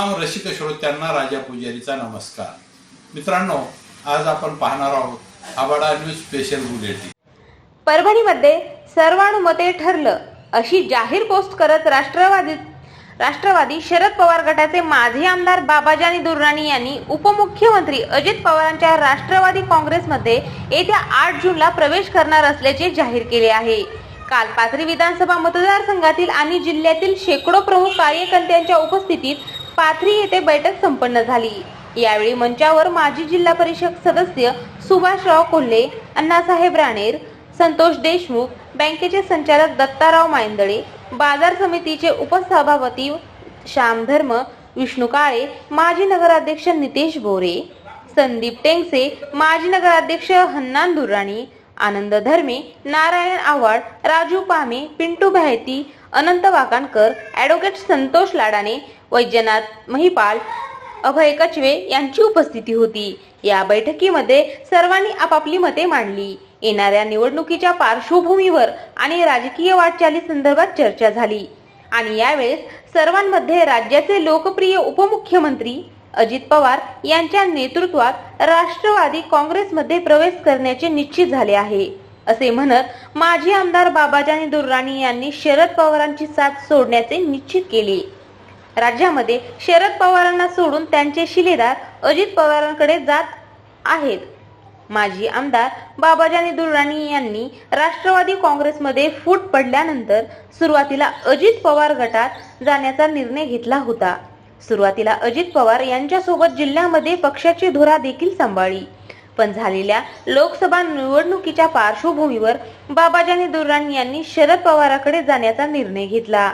रसिक श्रोत्यांना राजा पुजारीचा नमस्कार. मित्रांनो आज आपण पाहणार आहोत आबाडा न्यूज स्पेशल बुलेटिन. परभणीमध्ये सर्वानुमते ठरलं अशी जाहीर पोस्ट करत राष्ट्रवादी राष्ट्रवादी शरद पवार गटाचे माजी आमदार बाबाजानी दुर्राणी यांनी उपमुख्यमंत्री अजित पवारांच्या राष्ट्रवादी काँग्रेसमध्ये येत्या आठ जूनला प्रवेश करणार असल्याचे जाहीर केले आहे. काल पाथरी विधानसभा मतदारसंघातील आणि जिल्ह्यातील शेकडो प्रमुख कार्यकर्त्यांच्या उपस्थितीत पाथरी येथे बैठक संपन्न झाली. यावेळी मंचावर माजी जिल्हा परिषद सदस्य सुभाषराव कोल्हे अण्णासाहेब राणेर संतोष देशमुख बँकेचे संचालक दत्ताराव मायंदळे बाजार समितीचे उपसभापती श्याम धर्म विष्णू काळे माजी नगराध्यक्ष नितेश बोरे संदीप टेंगसे माजी नगराध्यक्ष हन्नान दुर्राणी आनंद धर्मे नारायण आव्हाड राजू पामे पिंटू भायती अनंत वाकाणकर ॲडव्होकेट संतोष लाडाने वैद्यनाथ महिपाल अभय कचवे यांची उपस्थिती होती. या बैठकीमध्ये सर्वांनी आपापली मते मांडली. येणाऱ्या निवडणुकीच्या पार्श्वभूमीवर आणि राजकीय वाटचाली संदर्भात चर्चा झाली. आणि यावेळेस सर्वांमध्ये राज्याचे लोकप्रिय उपमुख्यमंत्री अजित पवार यांच्या नेतृत्वात राष्ट्रवादी काँग्रेसमध्ये प्रवेश करण्याचे निश्चित झाले आहे. असे म्हणत माजी आमदार बाबाजानी दुर्राणी यांनी शरद पवारांची साथ सोडण्याचे निश्चित केले. राज्यामध्ये शरद पवारांना सोडून त्यांचे शिलेदार अजित पवारांकडे जात आहेत. माजी आमदार बाबाजानी दुर्राणी यांनी राष्ट्रवादी काँग्रेसमध्ये फूट पडल्यानंतर सुरुवातीला अजित पवार गटात जाण्याचा निर्णय घेतला होता. सुरुवातीला अजित पवार यांच्यासोबत जिल्ह्यामध्ये पक्षाची धुरा देखील सांभाळली. पण झालेल्या लोकसभा निवडणुकीच्या पार्श्वभूमीवर बाबाजानी दुर्राणी यांनी शरद पवाराकडे जाण्याचा निर्णय घेतला.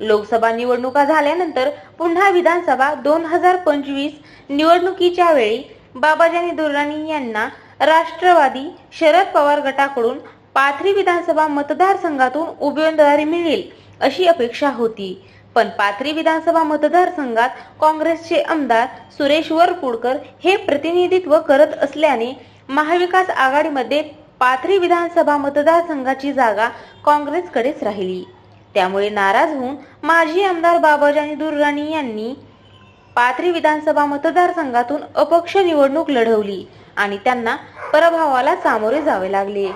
लोकसभा निवडणुका झाल्यानंतर पुन्हा विधानसभा दोन हजार पंचवीस निवडणुकीच्या वेळी बाबाजानी दुर्राणी यांना राष्ट्रवादी शरद पवार गटाकडून पाथरी विधानसभा मतदारसंघातून उमेदवारी मिळेल अशी अपेक्षा होती. पण पाथरी विधानसभा मतदारसंघात काँग्रेसचे आमदार सुरेश वरपुडकर हे प्रतिनिधित्व करत असल्याने महाविकास आघाडीमध्ये पाथरी विधानसभा मतदारसंघाची जागा काँग्रेसकडेच राहिली. त्यामुळे नाराज होऊन माजी आमदार बाबाजानी दुर्राणी यांनी पाथरी विधानसभा मतदारसंघातून अपक्ष निवडणूक लढवली आणि त्यांना पराभवाला सामोरे जावे लागले.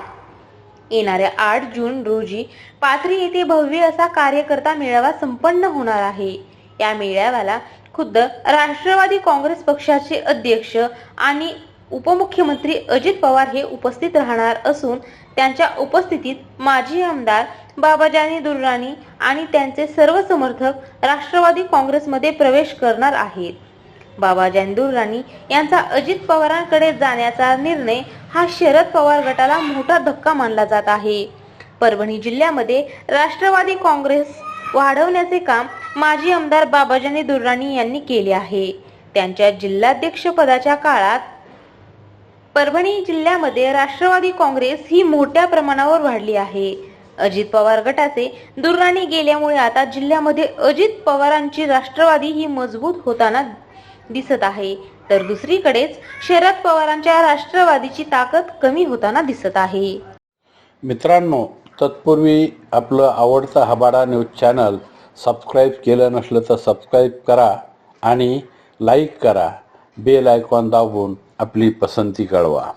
येणाऱ्या आठ जून रोजी पाथरी येथे भव्य असा कार्यकर्ता मेळावा संपन्न होणार आहे. या मेळाव्याला खुद्द राष्ट्रवादी काँग्रेस पक्षाचे अध्यक्ष आणि उपमुख्यमंत्री अजित पवार हे उपस्थित राहणार असून त्यांच्या उपस्थितीत माजी आमदार बाबाजानी दुर्राणी आणि त्यांचे सर्व समर्थक राष्ट्रवादी काँग्रेसमध्ये प्रवेश करणार आहेत. बाबाजानी दुर्राणी यांचा अजित पवारांकडे जाण्याचा निर्णय हा शरद पवार गटाला मोठा धक्का मानला जात आहे. परभणी जिल्ह्यामध्ये राष्ट्रवादी काँग्रेस वाढवण्याचे काम माजी आमदार बाबाजानी दुर्राणी यांनी केले आहे. त्यांच्या जिल्हाध्यक्ष पदाच्या काळात परभणी जिल्ह्यामध्ये राष्ट्रवादी काँग्रेस ही मोठ्या प्रमाणावर वाढली आहे. अजित पवार गटाचे दुर्राणी गेल्यामुळे आता जिल्ह्यामध्ये अजित पवारांची राष्ट्रवादी ही मजबूत होताना दिसत आहे. तर दुसरीकडेच शरद पवारांच्या राष्ट्रवादीची ताकद कमी होताना दिसत आहे. मित्रांनो तत्पूर्वी आपलं आवडतं हबाडा न्यूज चॅनल सबस्क्राईब केलं नसलं तर सबस्क्राईब करा आणि लाईक करा. बेल आयकॉन दाबून आपली पसंती कळवा.